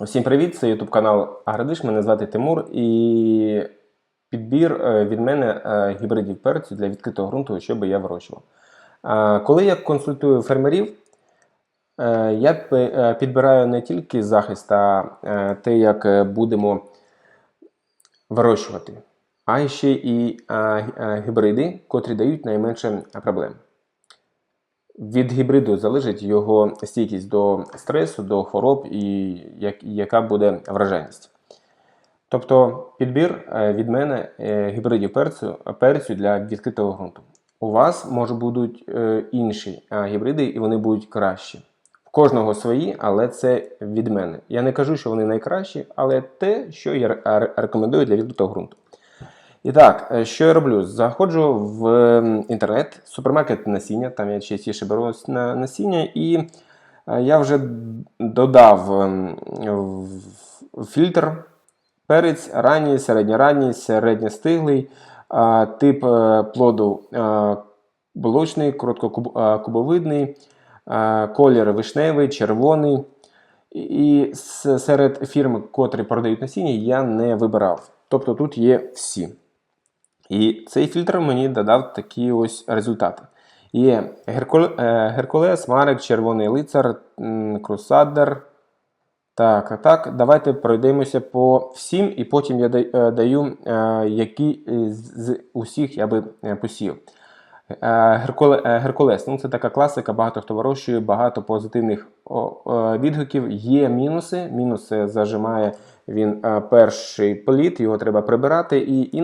Усім привіт! Це YouTube канал Агродиш. Мене звати Тимур і підбір е, від мене е, гібридів перцю для відкритого ґрунту, що би я вирощував. Коли я консультую фермерів, е, я підбираю не тільки захист та те, як будемо вирощувати, а ще і гібриди, котрі дають найменше проблем. Від гібриду залежить його стійкість до стресу, до хвороб і як, яка буде вражайність. Тобто підбір е, від мене е, гібридів перцю, перцю для відкритого ґрунту. У вас може будуть е, інші гібриди, і вони будуть кращі. В кожного свої, але це від мене. Я не кажу, що вони найкращі, але те, що я рекомендую для відкритого ґрунту. І так, е, що я роблю? Заходжу в інтернет, супермаркет насіння, там я частіше беру на насіння, і е, я вже додав ем, фільтр перець ранній, середньоранній, середньостиглий, а, тип е, плоду е, блочний, короткокубовидний, е, колір вишневий, червоний. І серед фірм, котрі продають насіння, я не вибирав. Тобто тут є всі. І цей фільтр мені додав такі ось результати. Є Геркулес, Геркулес Марек, Червоний лицар, Крусадер. Так, так, давайте пройдемося по всім, і потім я е, даю, е, які з усіх я би е, посів. Е, Геркуле- е, Геркулес, ну це така класика, багато хто вирощує, багато позитивних е, відгуків. Є мінуси. Мінуси зажимає він е, перший плід, його треба прибирати, і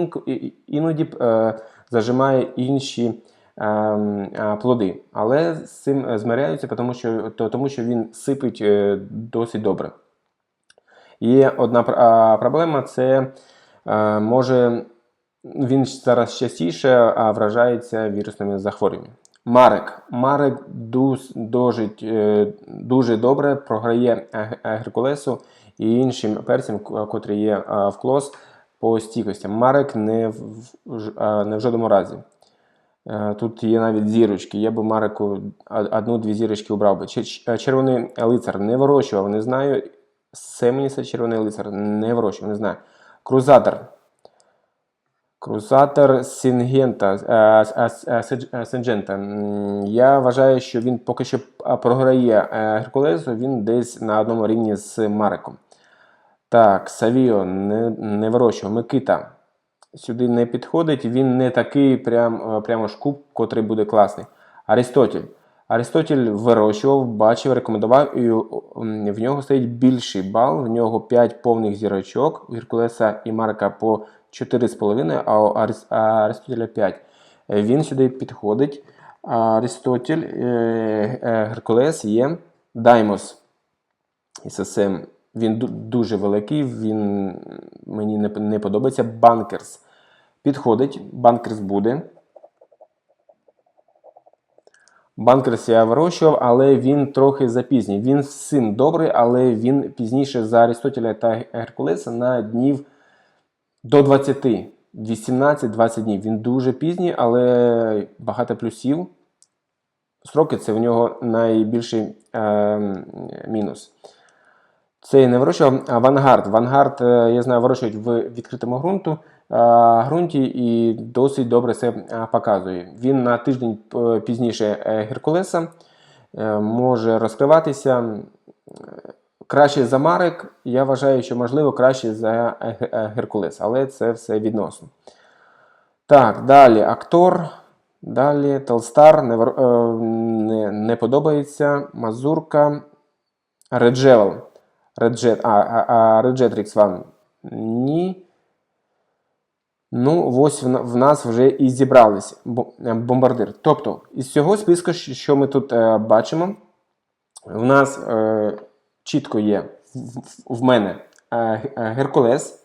іноді е, зажимає інші е, плоди. Але з цим змиряються, тому що, то, тому що він сипить досить добре. Є одна пр- проблема це може він зараз частіше вражається вірусними захворюваннями. Марек. Марек дус, е, дуже добре програє Геркулесу і іншим перцям, котрі є в клос по стійкостям. Марек не в, не в жодному разі. Е, Тут є навіть зірочки. Я би Мареку одну-дві зірочки убрав би. Ч- Червоний лицар не вирощував, не знаю. Семеніса червоний лицар не вирощував, не знаю. Крузатор. Крузатор Сінгента, е, е, е, е. М, Я вважаю, що він поки що програє е, Геркулесу, він десь на одному рівні з Мариком. Так, Савіо не, не вирощував. Микита сюди не підходить, він не такий прям, е, прямо куб, котрий буде класний. Аристотель. Аристотель вирощував, бачив, рекомендував, і в нього стоїть більший бал, в нього 5 повних зірочок, у Геркулеса і Марка по 4,5, а у Аристотеля 5. Е, Він сюди підходить. Аристотель, е, е, Геркулес є Даймос. ССМ. Він дуже великий, він мені не, не подобається. Банкерс. Підходить, банкерс буде. Банкерс я вирощував, але він трохи запізній. Він цим добрий, але він пізніше за Аристотеля та Геркулеса на днів до 20, 18-20 днів. Він дуже пізній, але багато плюсів. Строки це в нього найбільший е, мінус. Це не вирощував. А Вангард. Вангард, е, я знаю, вирощують в відкритому ґрунту, е, ґрунті і досить добре це е, показує. Він на тиждень пізніше Геркулеса може розкриватися. Краще за Марек, я вважаю, що можливо краще за Ге- Геркулес, але це все відносно. Так, далі актор. Далі Телстар не, не, не подобається. Мазурка. Реджевел. Реджет, а, а, Реджетрix вам ні. Ну, ось в, нас вже і зібрались е, бомбардир. Тобто, із цього списку, що ми тут е, бачимо, в нас е, чітко є в, в- мене е, е, Геркулес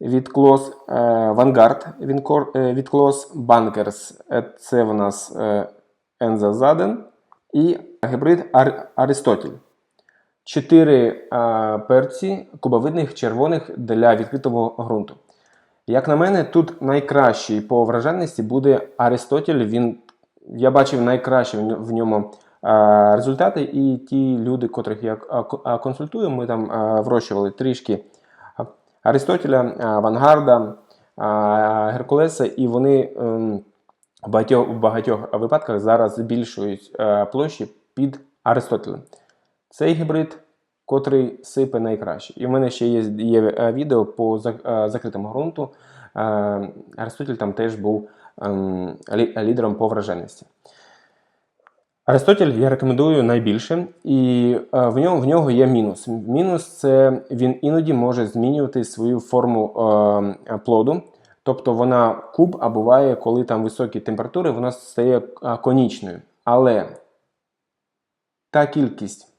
від Клос, е, від, е, від Клос, Банкерс це в нас Енза Заден і гібрид Ар, Аристотель. Чотири а, перці кубовидних червоних для відкритого ґрунту. Як на мене, тут найкращий по вражальності буде Аристотель. Він, я бачив найкраще в ньому е, результати. І ті люди, котрих я ко- консультую, ми там е, вирощували трішки Аристотеля, Авангарда, е, Геркулеса, і вони ем, в багатьох, в багатьох випадках зараз збільшують е, площі під Аристотелем. Цей гібрид, котрий сипе найкраще. І в мене ще є, є е, відео по е, закритому ґрунту. Е, Аристотель там теж був ем, лідером по враженості. Аристотель я рекомендую найбільше, і в нього, в нього є мінус. Мінус це він іноді може змінювати свою форму плоду. Тобто вона куб, а буває, коли там високі температури, вона стає конічною. Але та кількість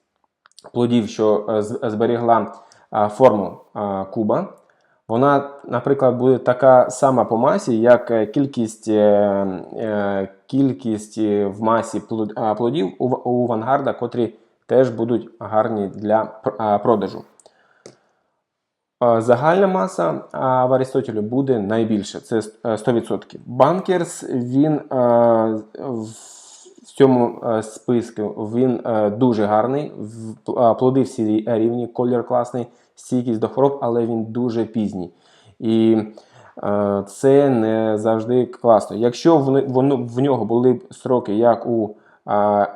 плодів, що е, зберігла форму куба, вона, наприклад, буде така сама по масі, як е, кількість, е, кількість в масі плодів у, Вангарда, котрі теж будуть гарні для продажу. Загальна маса в Аристотелю буде найбільше, це е, 100%. Банкерс він в в цьому е, списку він е, дуже гарний. Плоди всі рівні, колір класний, стійкість до хвороб, але він дуже пізній. І е, це не завжди класно. Якщо в, в нього були б сроки, як у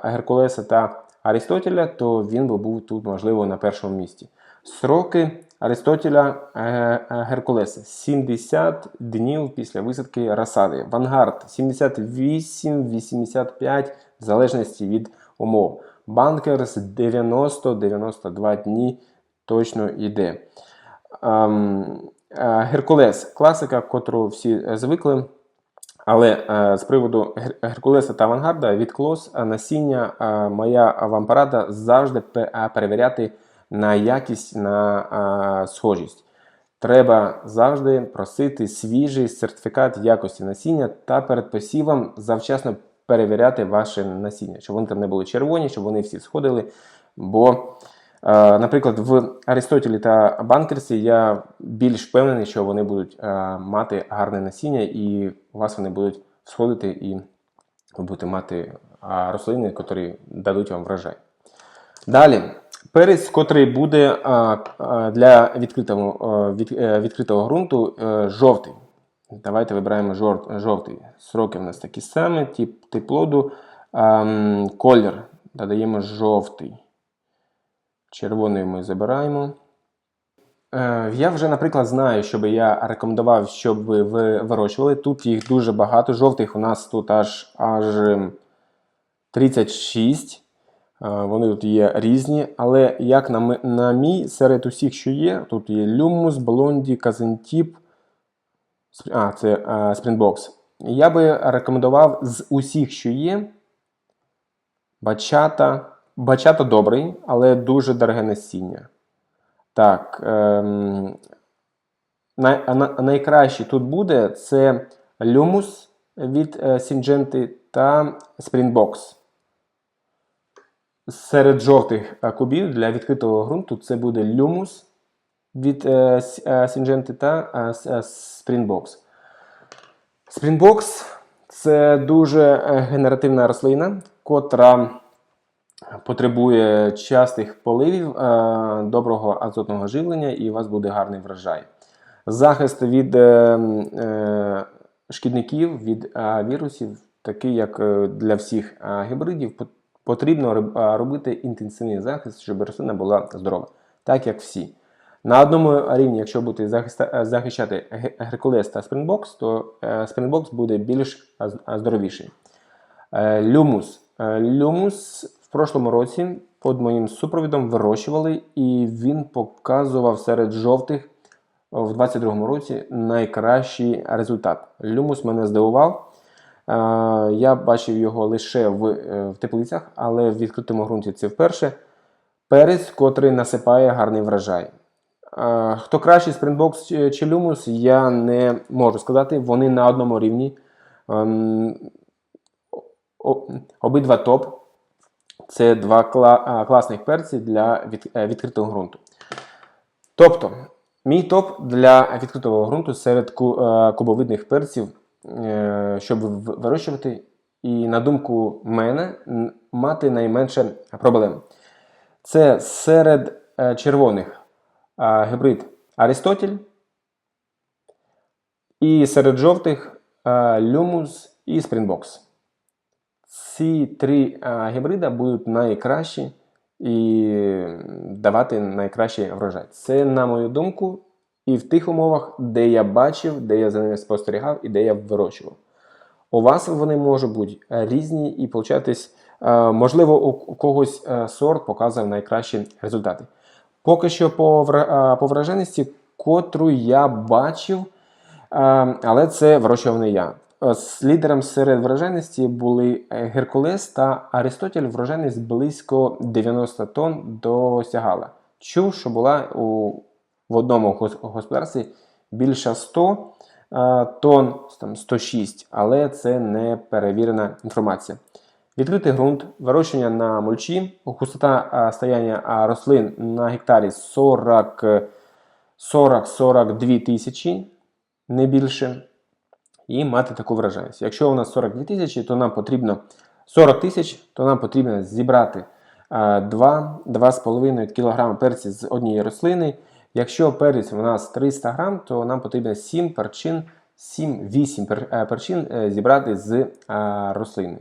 Геркулеса та Аристотеля, то він би був тут, можливо, на першому місці. Сроки Аристотеля е, е, Геркулеса 70 днів після висадки розсади. Вангард 78-85 в залежності від умов. Банкерс 90-92 дні точно йде. Ем, е, Геркулес класика, котру всі звикли. Але з приводу Геркулеса та Авангарда від Клос насіння моя вам порада завжди перевіряти на якість на е, схожість. Треба завжди просити свіжий сертифікат якості насіння та перед посівом завчасно перевіряти ваше насіння, щоб вони там не були червоні, щоб вони всі сходили. Бо, е, наприклад, в Аристотелі та Банкерсі я більш впевнений, що вони будуть е, мати гарне насіння, і у вас вони будуть сходити, і ви будете мати рослини, які дадуть вам врожай. Далі, перець, котрий буде а, а, для відкритого, від, е, відкритого ґрунту е, жовтий. Давайте вибираємо жовтий. Сроки в нас такі самі, тип, тип плоду, колір. Додаємо жовтий. Червоний ми забираємо. Е, Я вже, наприклад, знаю, що би я рекомендував, щоб ви ви вирощували. Тут їх дуже багато. Жовтих у нас тут аж аж ем, 36. Е, Вони тут є різні, але як на, на мій, серед усіх, що є, тут є Люмус, Блонді, Казентіп, а, це е, Я би рекомендував з усіх, що є, бачата. Бачата добрий, але дуже дороге насіння. Так. Ем, най, на- найкраще тут буде це Люмус від Syngenta та Springbox. Серед жовтих е, кубів для відкритого ґрунту це буде Люмус від е, С- Syngenta та е, С- е. Springbox це дуже генеративна рослина, котра потребує частих поливів, доброго азотного живлення, і у вас буде гарний врожай. Захист від шкідників, від вірусів, такий як для всіх гібридів, потрібно робити інтенсивний захист, щоб рослина була здорова, так як всі. На одному рівні, якщо захиста- е, захищати Геркулес та Springbox, то е, буде більш здоровіший. Е, Люмус. Люмус в прошлому році під моїм супровідом вирощували, і він показував серед жовтих в 22-му році найкращий результат. Люмус мене здивував. Е, Я бачив його лише в, е, в теплицях, але в відкритому ґрунті це вперше. Перець, котрий насипає гарний врожай. Е, Хто кращий Springbox чи- Люмус, я не можу сказати. Вони на одному рівні. Ем, обидва топ. Це два кла- класних перці для від- відкритого ґрунту. Тобто, мій топ для відкритого ґрунту серед ку- кубовидних перців, щоб вирощувати і, на думку мене, мати найменше проблем. Це серед е, червоних е, гібрид Аристотель, і серед жовтих е, Люмус і Springbox. Ці три е, гібрида будуть найкращі і давати найкращий врожай. Це, на мою думку, і в тих умовах, де я бачив, де я за ними спостерігав і де я вирощував. У вас вони можуть бути різні і получатись, е, можливо, у когось е, сорт показав найкращі результати. Поки що по, е, враженості, котру я бачив, але це вирощував я. Е, З лідером серед враженості були Геркулес та Аристотель. Враженість близько 90 тонн досягала. Чув, що була у, в одному господарстві більше 100 е, тонн, там 106, але це не перевірена інформація. Відкритий ґрунт, вирощення на мульчі, густота е, стояння е, рослин на гектарі 40 е, 40-42 тисячі, не більше, і мати таку вражайність. Якщо у нас 42 тисячі, то нам потрібно 40 тисяч, то нам потрібно зібрати е, 2-2,5 кг перців з однієї рослини. Якщо перець у нас 300 грам, то нам потрібно 7 перчин, 7-8 пер- е, перчин е, зібрати з е, рослини.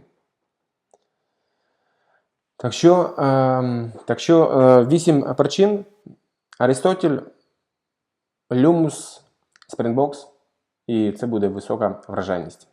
Так що, е, так що е, 8 причин Аристотель, Люмус, Springbox, і це буде висока вражайність.